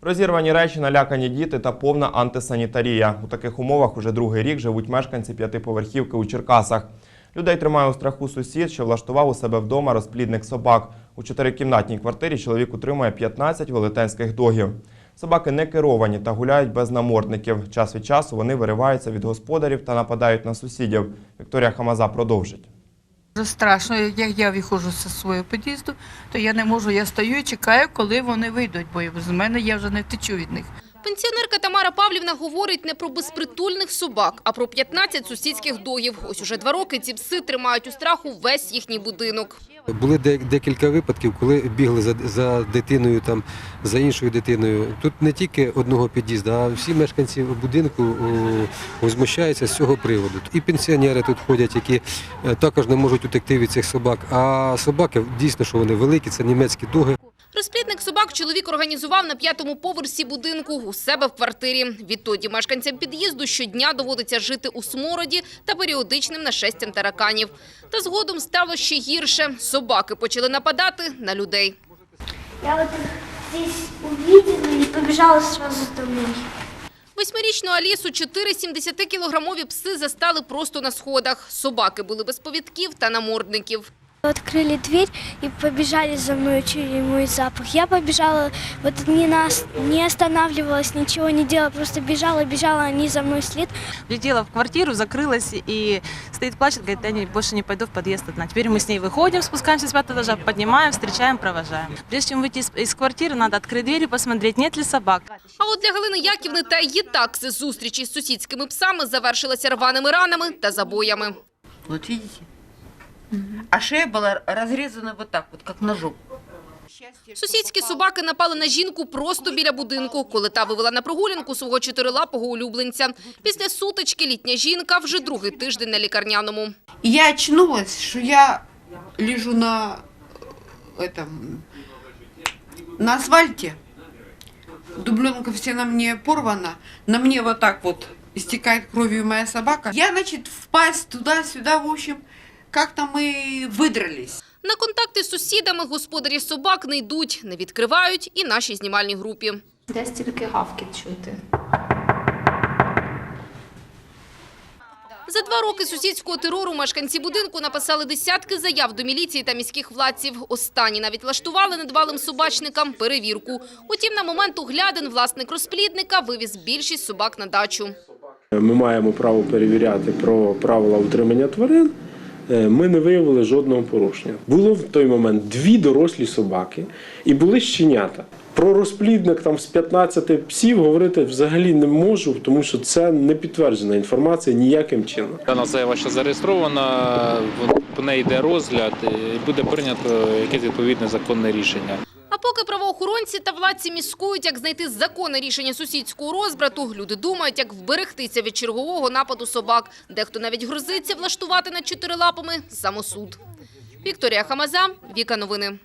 Розірвані речі, налякані діти та повна антисанітарія. У таких умовах уже другий рік живуть мешканці п'ятиповерхівки у Черкасах. Людей тримає у страху сусід, що влаштував у себе вдома розплідник собак. У чотирикімнатній квартирі чоловік утримує 15 велетенських догів. Собаки не керовані та гуляють без намордників. Час від часу вони вириваються від господарів та нападають на сусідів. Вікторія Хамаза продовжить. Страшно, як я виходжу зі свого під'їзду, то я не можу, я стою і чекаю, коли вони вийдуть, бо з мене я вже не втечу від них. Пенсіонерка Тамара Павлівна говорить не про безпритульних собак, а про 15 сусідських догів. Ось уже два роки ці пси тримають у страху весь їхній будинок. Були декілька випадків, коли бігли за, дитиною, там, за іншою дитиною. Тут не тільки одного під'їзду, а всі мешканці будинку возмущаються з цього приводу. І пенсіонери тут ходять, які е, також не можуть утекти від цих собак. А собаки дійсно, що вони великі, це німецькі дуги. Розплідник собак чоловік організував на п'ятому поверсі будинку у себе в квартирі. Відтоді мешканцям під'їзду щодня доводиться жити у смороді та періодичним нашестям тараканів. Та згодом стало ще гірше. Собаки почали нападати на людей. Я их здесь увидела и побежала сразу домой. Восьмирічну Алісу 4 70-кілограмові пси застали просто на сходах. Собаки були без повідків та намордників. Открыли дверь и побежали за мной, чуя мой запах. Я побежала, вот не, нас, не останавливалась, ничего не делала, просто бежала, бежала, они за мной след. Влетела в квартиру, закрылась и стоит, плачет, говорит, я не, больше не пойду в подъезд одна. Теперь мы с ней выходим, спускаемся с пятого этажа, поднимаем, встречаем, провожаем. Прежде чем выйти из, из квартиры, надо открыть дверь и посмотреть, нет ли собак. А от для Галини Яківни та її такси зустрічі з сусідськими псами завершилася рваними ранами та забоями. Вот видите? А шея была разрезана вот так вот, как ножом. Сусідські собаки напали на жінку просто біля будинку, коли та вивела на прогулянку свого чотирилапого улюбленця. Після сутички літня жінка вже другий тиждень на лікарняному. И я очнулась, что я лежу на э, этом на асфальте. Дубленка вся на мне порвана. На мне вот так вот истекает кровью моя собака. Я, значит, впасть туда-сюда, в общем, как-то мы выдрались. На контакти з сусідами господарі собак не йдуть, не відкривають і нашій знімальній групі. Десь тільки гавкіт чути. За два роки сусідського терору мешканці будинку написали десятки заяв до міліції та міських владців. Останні навіть влаштували недбалим собачникам перевірку. Утім, на момент оглядин власник розплідника вивіз більшість собак на дачу. Ми маємо право перевіряти про правила утримання тварин. Е, Ми не виявили жодного порушення. Було в той момент дві дорослі собаки і були щенята. Про розплідник там з 15 псів говорити взагалі не можу, тому що це не підтверджена інформація ніяким чином. Дана заява ще зареєстрована, в неї йде розгляд і буде прийнято якесь відповідне законне рішення. Поки правоохоронці та владці міскують, як знайти законне рішення сусідського розбрату, люди думають, як вберегтися від чергового нападу собак. Дехто навіть грозиться влаштувати над чотирилапами самосуд. Вікторія Хамаза, Віка Новини.